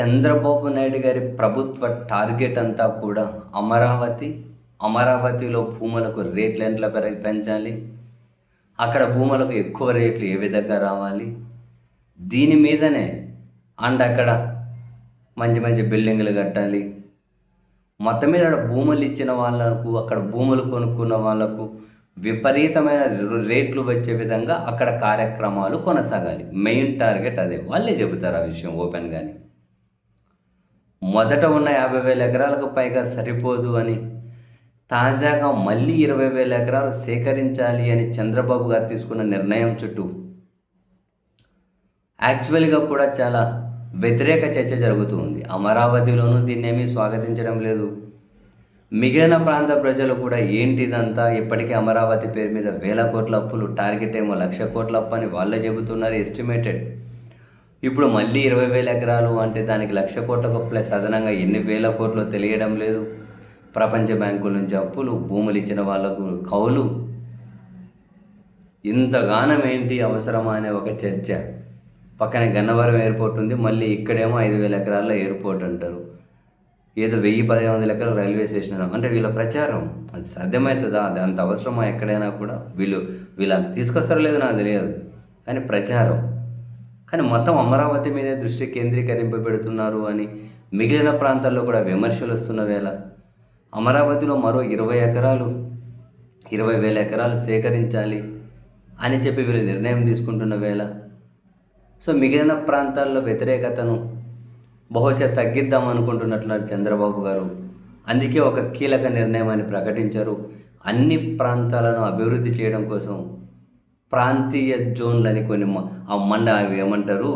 చంద్రబాబు నాయుడు గారి ప్రభుత్వ టార్గెట్ అంతా కూడా అమరావతి అమరావతిలో భూములకు రేట్లు ఎంట్ల పెంచాలి. అక్కడ భూములకు ఎక్కువ రేట్లు ఏ విధంగా రావాలి? దీని మీదనే అండ్ అక్కడ మంచి మంచి బిల్డింగులు కట్టాలి. మొత్తం మీద అక్కడ భూములు ఇచ్చిన వాళ్ళకు అక్కడ భూములు కొనుక్కున్న వాళ్ళకు విపరీతమైన రేట్లు వచ్చే విధంగా అక్కడ కార్యక్రమాలు కొనసాగాలి. మెయిన్ టార్గెట్ అదే. వాళ్ళే చెబుతారు ఆ విషయం ఓపెన్గానే. మొదట ఉన్న యాభై వేల ఎకరాలకు పైగా సరిపోదు అని తాజాగా మళ్ళీ ఇరవై వేల ఎకరాలు సేకరించాలి అని చంద్రబాబు గారు తీసుకున్న నిర్ణయం చుట్టూ. యాక్చువల్గా కూడా చాలా వ్యతిరేక చర్చ జరుగుతూ ఉంది. అమరావతిలోనూ దీన్నేమీ స్వాగతించడం లేదు. మిగిలిన ప్రాంత ప్రజలు కూడా ఏంటిదంతా ఇప్పటికే అమరావతి పేరు మీద వేల కోట్ల అప్పులు టార్గెట్ ఏమో లక్ష కోట్ల అప్పు అని వాళ్ళే చెబుతున్నారు ఎస్టిమేటెడ్. ఇప్పుడు మళ్ళీ ఇరవై వేల ఎకరాలు అంటే దానికి లక్ష కోట్లకు ప్లస్ అదనంగా ఎన్ని వేల కోట్లు తెలియడం లేదు. ప్రపంచ బ్యాంకుల నుంచి అప్పులు భూములు ఇచ్చిన వాళ్ళకు కౌలు. ఇంతగానం ఏంటి అవసరమా అనే ఒక చర్చ. పక్కనే గన్నవరం ఎయిర్పోర్ట్ ఉంది మళ్ళీ ఇక్కడేమో ఐదు వేల ఎకరాల్లో ఎయిర్పోర్ట్ అంటారు. ఏదో వెయ్యి పదిహేను వందల ఎకరాలు రైల్వే స్టేషన్ అంటే వీళ్ళ ప్రచారం. అది సాధ్యమవుతుందా? అది అంత అవసరమా ఎక్కడైనా కూడా? వీళ్ళు వీళ్ళు అంత తీసుకొస్తారో లేదో నాకు తెలియదు. కానీ ప్రచారం. కానీ మొత్తం అమరావతి మీదే దృష్టి కేంద్రీకరింపబెడుతున్నారు అని మిగిలిన ప్రాంతాల్లో కూడా విమర్శలు వస్తున్న వేళ అమరావతిలో మరో ఇరవై ఎకరాలు ఇరవై వేల ఎకరాలు సేకరించాలి అని చెప్పి వీళ్ళు నిర్ణయం తీసుకుంటున్న వేళ. సో మిగిలిన ప్రాంతాల్లో వ్యతిరేకతను బహుశా తగ్గిద్దాం అనుకుంటున్నట్లున్నారు చంద్రబాబు గారు. అందుకే ఒక కీలక నిర్ణయం అని ప్రకటించారు. అన్ని ప్రాంతాలను అభివృద్ధి చేయడం కోసం ప్రాంతీయ జోన్లని కొన్ని ఆ మండ అవి ఏమంటారు?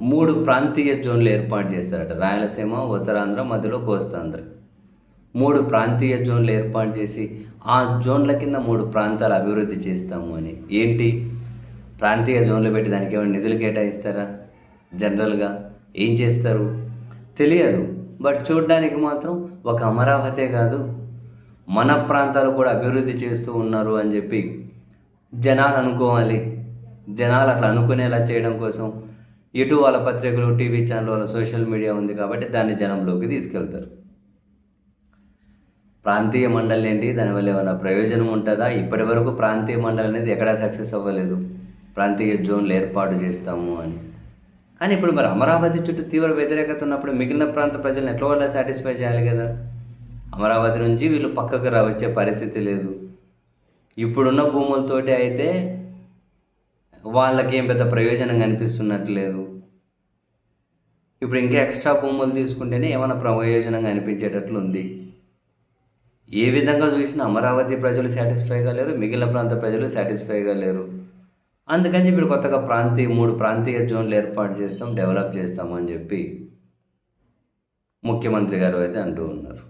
మూడు ప్రాంతీయ జోన్లు ఏర్పాటు చేస్తారట. రాయలసీమ ఉత్తరాంధ్ర మధ్యలో కోస్తాంధ్ర. మూడు ప్రాంతీయ జోన్లు ఏర్పాటు చేసి ఆ జోన్ల కింద మూడు ప్రాంతాలు అభివృద్ధి చేస్తాము అని. ఏంటి? ప్రాంతీయ జోన్లు పెట్టి దానికి ఏమైనా నిధులు కేటాయిస్తారా? జనరల్గా ఏం చేస్తారు? తెలియదు. బట్ చూడడానికి మాత్రం ఒక అమరావతే కాదు. మన ప్రాంతాలు కూడా అభివృద్ధి చేస్తూ ఉన్నారు అని చెప్పి జనాలు అనుకోవాలి. జనాలు అట్లా అనుకునేలా చేయడం కోసం ఇటు వాళ్ళ పత్రికలు టీవీ ఛానల్ వాళ్ళ సోషల్ మీడియా ఉంది కాబట్టి దాన్ని జనంలోకి తీసుకెళ్తారు. ప్రాంతీయ మండలి ఏంటి? దానివల్ల ఏమైనా ప్రయోజనం ఉంటుందా? ఇప్పటి వరకు ప్రాంతీయ మండలి అనేది ఎక్కడా సక్సెస్ అవ్వలేదు. ప్రాంతీయ జోన్లు ఏర్పాటు చేస్తాము అని. కానీ ఇప్పుడు మరి అమరావతి చుట్టూ తీవ్ర వ్యతిరేకత ఉన్నప్పుడు మిగిలిన ప్రాంత ప్రజలను ఎట్లా వాళ్ళ సాటిస్ఫై చేయాలి కదా? అమరావతి నుంచి వీళ్ళు పక్కకు రా వచ్చే పరిస్థితి లేదు. ఇప్పుడున్న భూములతోటి అయితే వాళ్ళకి ఏం పెద్ద ప్రయోజనం కనిపిస్తున్నట్లేదు. ఇప్పుడు ఇంకా ఎక్స్ట్రా భూములు తీసుకుంటేనే ఏమైనా ప్రయోజనం కనిపించేటట్లు ఉంది ఏ విధంగా చూసినా అమరావతి ప్రజలు సాటిస్ఫైగా లేరు మిగిలిన ప్రాంత ప్రజలు సాటిస్ఫైగా లేరు. అందుకని చెప్పి ఇప్పుడు కొత్తగా ప్రాంతీయ మూడు ప్రాంతీయ జోన్లు ఏర్పాటు చేస్తాం డెవలప్ చేస్తామని చెప్పి ముఖ్యమంత్రి గారు అయితే అంటూ ఉన్నారు.